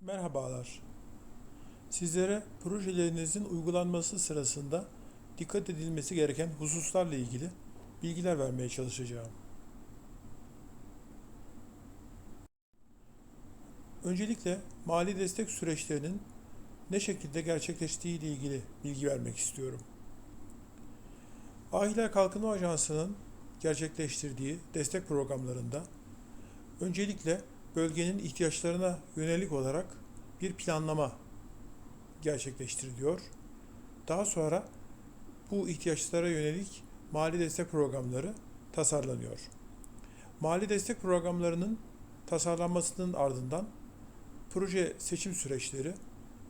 Merhabalar. Sizlere projelerinizin uygulanması sırasında dikkat edilmesi gereken hususlarla ilgili bilgiler vermeye çalışacağım. Öncelikle mali destek süreçlerinin ne şekilde gerçekleştiği ile ilgili bilgi vermek istiyorum. Ahiler Kalkınma Ajansı'nın gerçekleştirdiği destek programlarında öncelikle bölgenin ihtiyaçlarına yönelik olarak bir planlama gerçekleştiriliyor. Daha sonra bu ihtiyaçlara yönelik mali destek programları tasarlanıyor. Mali destek programlarının tasarlanmasının ardından proje seçim süreçleri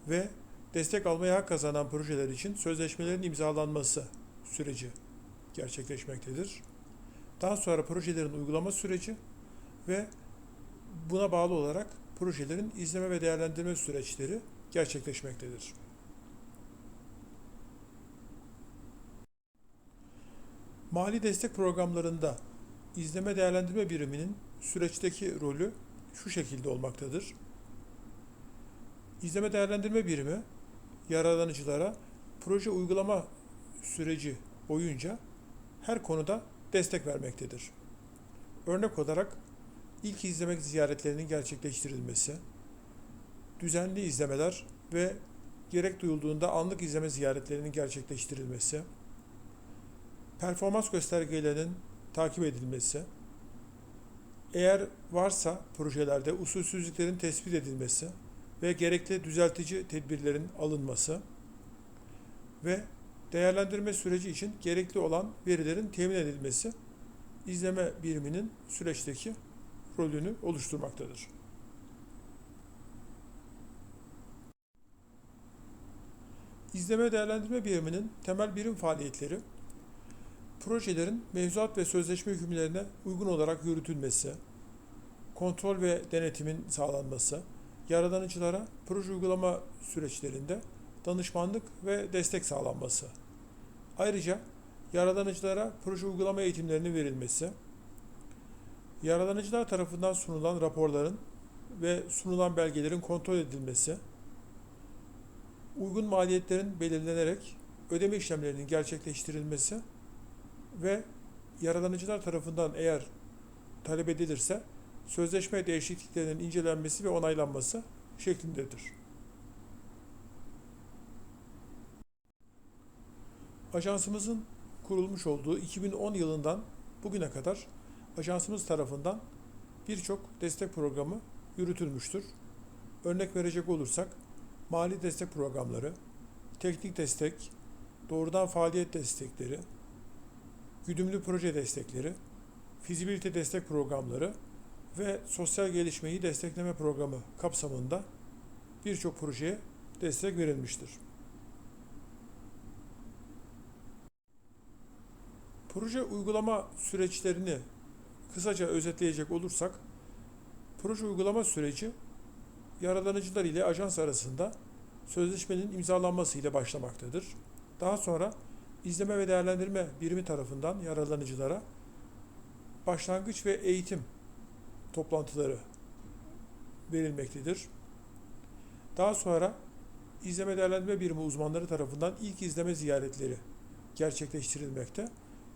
ve destek almaya hak kazanan projeler için sözleşmelerin imzalanması süreci gerçekleşmektedir. Daha sonra projelerin uygulama süreci ve buna bağlı olarak projelerin izleme ve değerlendirme süreçleri gerçekleşmektedir. Mali destek programlarında izleme değerlendirme biriminin süreçteki rolü şu şekilde olmaktadır. İzleme değerlendirme birimi yararlanıcılara proje uygulama süreci boyunca her konuda destek vermektedir. Örnek olarak ilk izleme ziyaretlerinin gerçekleştirilmesi, düzenli izlemeler ve gerek duyulduğunda anlık izleme ziyaretlerinin gerçekleştirilmesi, performans göstergelerinin takip edilmesi, eğer varsa projelerde usulsüzlüklerin tespit edilmesi ve gerekli düzeltici tedbirlerin alınması ve değerlendirme süreci için gerekli olan verilerin temin edilmesi izleme biriminin süreçteki rolünü oluşturmaktadır. İzleme değerlendirme biriminin temel birim faaliyetleri, projelerin mevzuat ve sözleşme hükümlerine uygun olarak yürütülmesi, kontrol ve denetimin sağlanması, yaradanıcılara proje uygulama süreçlerinde danışmanlık ve destek sağlanması. Ayrıca yaradanıcılara proje uygulama eğitimlerinin verilmesi, Yaralanıcılar tarafından sunulan raporların ve sunulan belgelerin kontrol edilmesi, uygun maliyetlerin belirlenerek ödeme işlemlerinin gerçekleştirilmesi ve yaralanıcılar tarafından eğer talep edilirse sözleşme değişikliklerinin incelenmesi ve onaylanması şeklindedir. Ajansımızın kurulmuş olduğu 2010 yılından bugüne kadar ajansımız tarafından birçok destek programı yürütülmüştür. Örnek verecek olursak mali destek programları, teknik destek, doğrudan faaliyet destekleri, güdümlü proje destekleri, fizibilite destek programları ve sosyal gelişmeyi destekleme programı kapsamında birçok projeye destek verilmiştir. Proje uygulama süreçlerini kısaca özetleyecek olursak, proje uygulama süreci yaralanıcılar ile ajans arasında sözleşmenin imzalanması ile başlamaktadır. Daha sonra izleme ve değerlendirme birimi tarafından yaralanıcılara başlangıç ve eğitim toplantıları verilmektedir. Daha sonra izleme değerlendirme birimi uzmanları tarafından ilk izleme ziyaretleri gerçekleştirilmekte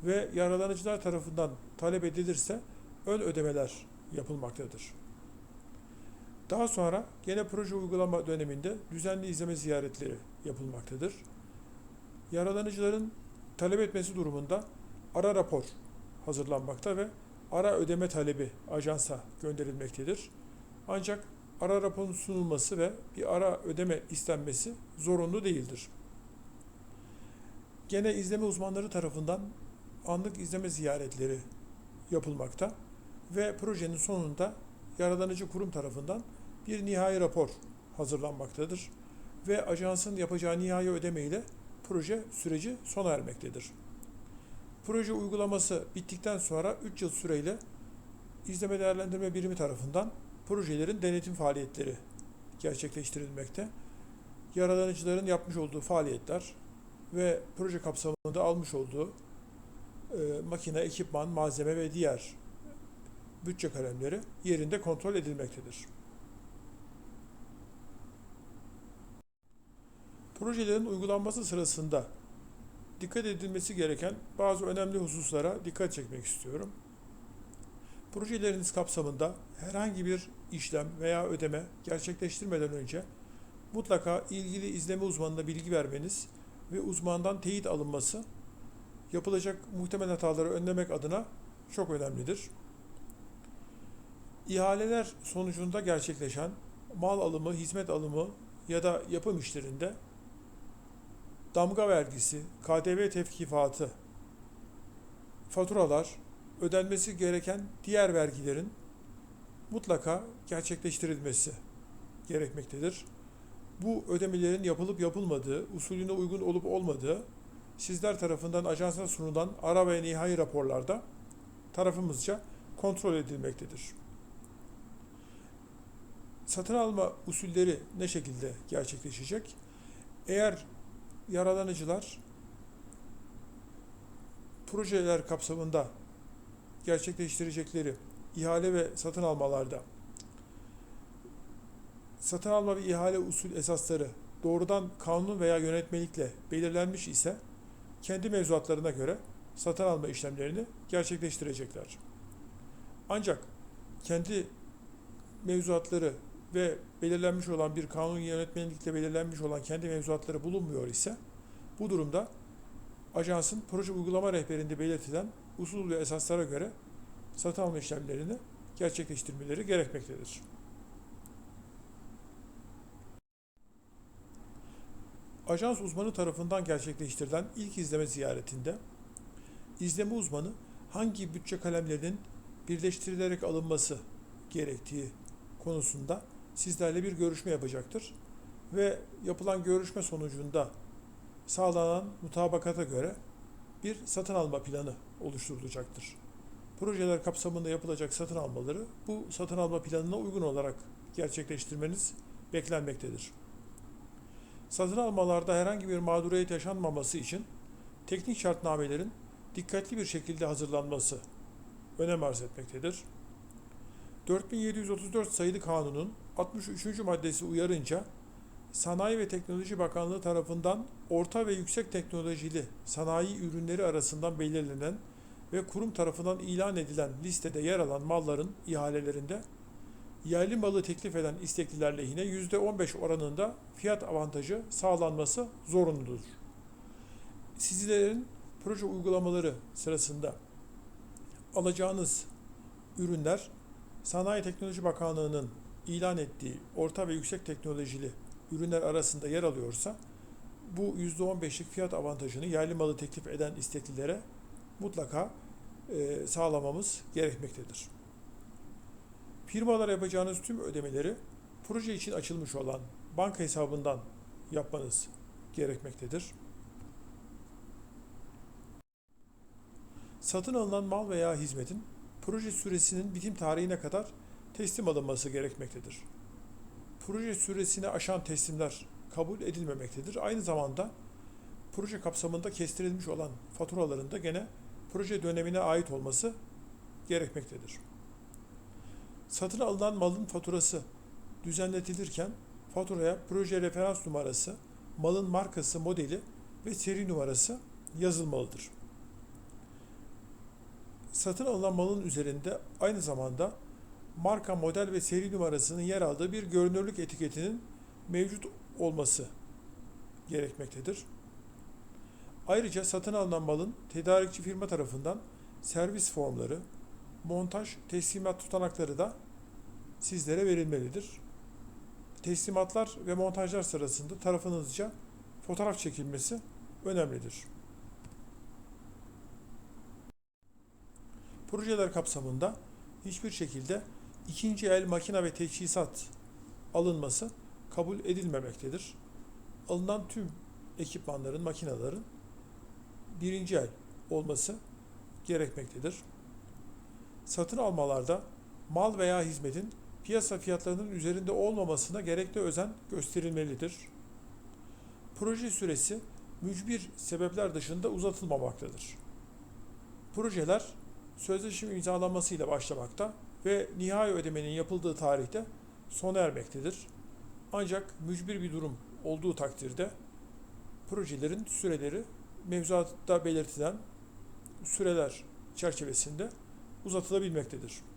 ve yaralanıcılar tarafından talep edilirse ön ödemeler yapılmaktadır. Daha sonra gene proje uygulama döneminde düzenli izleme ziyaretleri yapılmaktadır. Yaralanıcıların talep etmesi durumunda ara rapor hazırlanmakta ve ara ödeme talebi ajansa gönderilmektedir. Ancak ara raporun sunulması ve bir ara ödeme istenmesi zorunlu değildir. Gene izleme uzmanları tarafından anlık izleme ziyaretleri yapılmakta ve projenin sonunda yaralanıcı kurum tarafından bir nihai rapor hazırlanmaktadır ve ajansın yapacağı nihai ödeme ile proje süreci sona ermektedir. Proje uygulaması bittikten sonra 3 yıl süreyle izleme değerlendirme birimi tarafından projelerin denetim faaliyetleri gerçekleştirilmekte. Yaralanıcıların yapmış olduğu faaliyetler ve proje kapsamında almış olduğu makine, ekipman, malzeme ve diğer bütçe kalemleri yerinde kontrol edilmektedir. Projelerin uygulanması sırasında dikkat edilmesi gereken bazı önemli hususlara dikkat çekmek istiyorum. Projeleriniz kapsamında herhangi bir işlem veya ödeme gerçekleştirmeden önce mutlaka ilgili izleme uzmanına bilgi vermeniz ve uzmandan teyit alınması yapılacak muhtemel hataları önlemek adına çok önemlidir. İhaleler sonucunda gerçekleşen mal alımı, hizmet alımı ya da yapım işlerinde damga vergisi, KDV tevkifatı, faturalar, ödenmesi gereken diğer vergilerin mutlaka gerçekleştirilmesi gerekmektedir. Bu ödemelerin yapılıp yapılmadığı, usulüne uygun olup olmadığı sizler tarafından ajansa sunulan ara ve nihai raporlarda tarafımızca kontrol edilmektedir. Satın alma usulleri ne şekilde gerçekleşecek? Eğer yaralanıcılar projeler kapsamında gerçekleştirecekleri ihale ve satın almalarda satın alma ve ihale usul esasları doğrudan kanun veya yönetmelikle belirlenmiş ise kendi mevzuatlarına göre satın alma işlemlerini gerçekleştirecekler. Ancak kendi mevzuatları ve belirlenmiş olan bir kanun yönetmelikle belirlenmiş olan kendi mevzuatları bulunmuyor ise bu durumda ajansın proje uygulama rehberinde belirtilen usul ve esaslara göre satın alma işlemlerini gerçekleştirmeleri gerekmektedir. Ajans uzmanı tarafından gerçekleştirilen ilk izleme ziyaretinde izleme uzmanı hangi bütçe kalemlerinin birleştirilerek alınması gerektiği konusunda sizlerle bir görüşme yapacaktır ve yapılan görüşme sonucunda sağlanan mutabakata göre bir satın alma planı oluşturulacaktır. Projeler kapsamında yapılacak satın almaları bu satın alma planına uygun olarak gerçekleştirmeniz beklenmektedir. Satın almalarda herhangi bir mağduriyet yaşanmaması için teknik şartnamelerin dikkatli bir şekilde hazırlanması önem arz etmektedir. 4734 sayılı kanunun 63. maddesi uyarınca Sanayi ve Teknoloji Bakanlığı tarafından orta ve yüksek teknolojili sanayi ürünleri arasından belirlenen ve kurum tarafından ilan edilen listede yer alan malların ihalelerinde yerli malı teklif eden istekliler lehine %15 oranında fiyat avantajı sağlanması zorunludur. Sizlerin proje uygulamaları sırasında alacağınız ürünler Sanayi Teknoloji Bakanlığı'nın ilan ettiği orta ve yüksek teknolojili ürünler arasında yer alıyorsa bu %15'lik fiyat avantajını yerli malı teklif eden isteklilere mutlaka sağlamamız gerekmektedir. Firmalar yapacağınız tüm ödemeleri proje için açılmış olan banka hesabından yapmanız gerekmektedir. Satın alınan mal veya hizmetin proje süresinin bitim tarihine kadar teslim alınması gerekmektedir. Proje süresini aşan teslimler kabul edilmemektedir. Aynı zamanda proje kapsamında kestirilmiş olan faturaların da gene proje dönemine ait olması gerekmektedir. Satın alınan malın faturası düzenletilirken faturaya proje referans numarası, malın markası, modeli ve seri numarası yazılmalıdır. Satın alınan malın üzerinde aynı zamanda marka, model ve seri numarasının yer aldığı bir görünürlük etiketinin mevcut olması gerekmektedir. Ayrıca satın alınan malın tedarikçi firma tarafından servis formları, montaj, teslimat tutanakları da sizlere verilmelidir. Teslimatlar ve montajlar sırasında tarafınızca fotoğraf çekilmesi önemlidir. Projeler kapsamında hiçbir şekilde ikinci el makine ve teçhizat alınması kabul edilmemektedir. Alınan tüm ekipmanların, makinelerin birinci el olması gerekmektedir. Satın almalarda mal veya hizmetin piyasa fiyatlarının üzerinde olmamasına gerekli özen gösterilmelidir. Proje süresi mücbir sebepler dışında uzatılmamaktadır. Projeler sözleşme imzalanmasıyla başlamakta ve nihai ödemenin yapıldığı tarihte sona ermektedir. Ancak mücbir bir durum olduğu takdirde projelerin süreleri mevzuatta belirtilen süreler çerçevesinde uzatılabilmektedir.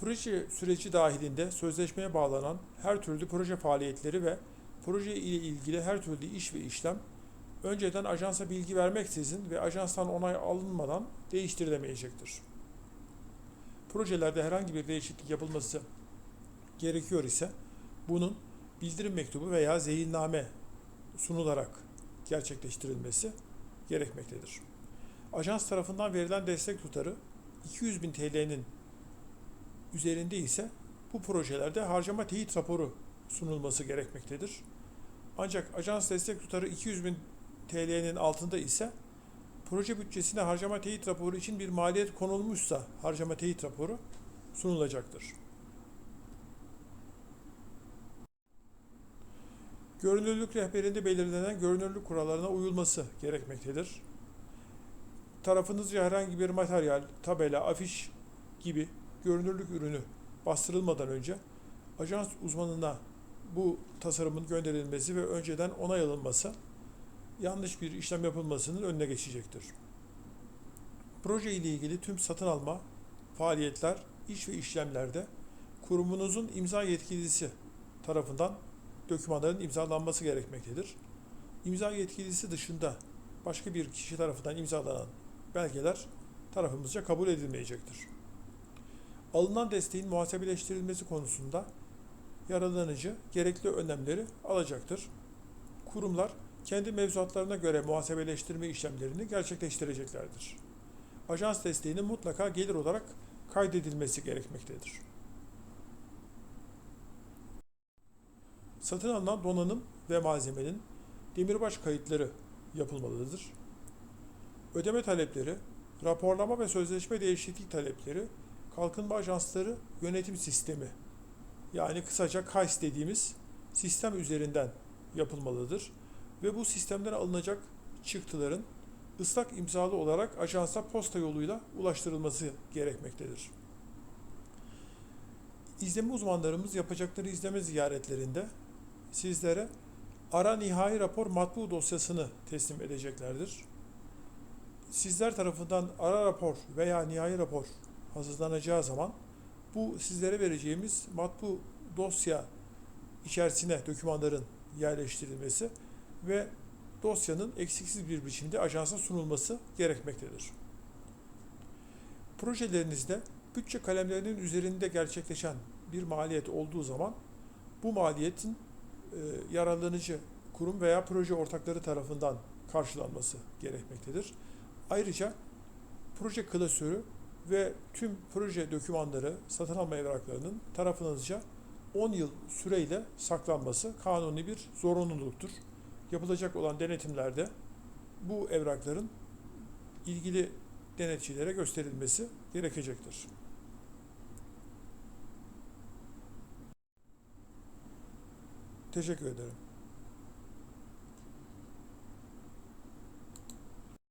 Proje süreci dahilinde sözleşmeye bağlanan her türlü proje faaliyetleri ve proje ile ilgili her türlü iş ve işlem önceden ajansa bilgi vermeksizin ve ajanstan onay alınmadan değiştirilemeyecektir. Projelerde herhangi bir değişiklik yapılması gerekiyor ise bunun bildirim mektubu veya zeyilname sunularak gerçekleştirilmesi gerekmektedir. Ajans tarafından verilen destek tutarı 200 bin TL'nin üzerinde ise bu projelerde harcama teyit raporu sunulması gerekmektedir. Ancak ajans destek tutarı 200 bin TL'nin altında ise proje bütçesine harcama teyit raporu için bir maliyet konulmuşsa harcama teyit raporu sunulacaktır. Görünürlük rehberinde belirlenen görünürlük kurallarına uyulması gerekmektedir. Tarafınızca herhangi bir materyal, tabela, afiş gibi görünürlük ürünü bastırılmadan önce ajans uzmanına bu tasarımın gönderilmesi ve önceden onay alınması yanlış bir işlem yapılmasının önüne geçecektir. Proje ile ilgili tüm satın alma, faaliyetler, iş ve işlemlerde kurumunuzun imza yetkilisi tarafından dokümanların imzalanması gerekmektedir. İmza yetkilisi dışında başka bir kişi tarafından imzalanan belgeler tarafımızca kabul edilmeyecektir. Alınan desteğin muhasebeleştirilmesi konusunda yaralanıcı gerekli önlemleri alacaktır. Kurumlar kendi mevzuatlarına göre muhasebeleştirme işlemlerini gerçekleştireceklerdir. Ajans desteğinin mutlaka gelir olarak kaydedilmesi gerekmektedir. Satın alınan donanım ve malzemenin demirbaş kayıtları yapılmalıdır. Ödeme talepleri, raporlama ve sözleşme değişiklik talepleri, kalkınma ajansları yönetim sistemi yani kısaca KAIS dediğimiz sistem üzerinden yapılmalıdır ve bu sistemden alınacak çıktıların ıslak imzalı olarak ajansa posta yoluyla ulaştırılması gerekmektedir. İzleme uzmanlarımız yapacakları izleme ziyaretlerinde sizlere ara nihai rapor matbu dosyasını teslim edeceklerdir. Sizler tarafından ara rapor veya nihai rapor hazırlanacağı zaman bu sizlere vereceğimiz matbu dosya içerisine dokümanların yerleştirilmesi ve dosyanın eksiksiz bir biçimde ajansa sunulması gerekmektedir. Projelerinizde bütçe kalemlerinin üzerinde gerçekleşen bir maliyet olduğu zaman bu maliyetin e, yararlanıcı kurum veya proje ortakları tarafından karşılanması gerekmektedir. Ayrıca proje klasörü ve tüm proje dokümanları, satın alma evraklarının tarafınızca 10 yıl süreyle saklanması kanuni bir zorunluluktur. Yapılacak olan denetimlerde bu evrakların ilgili denetçilere gösterilmesi gerekecektir. Teşekkür ederim.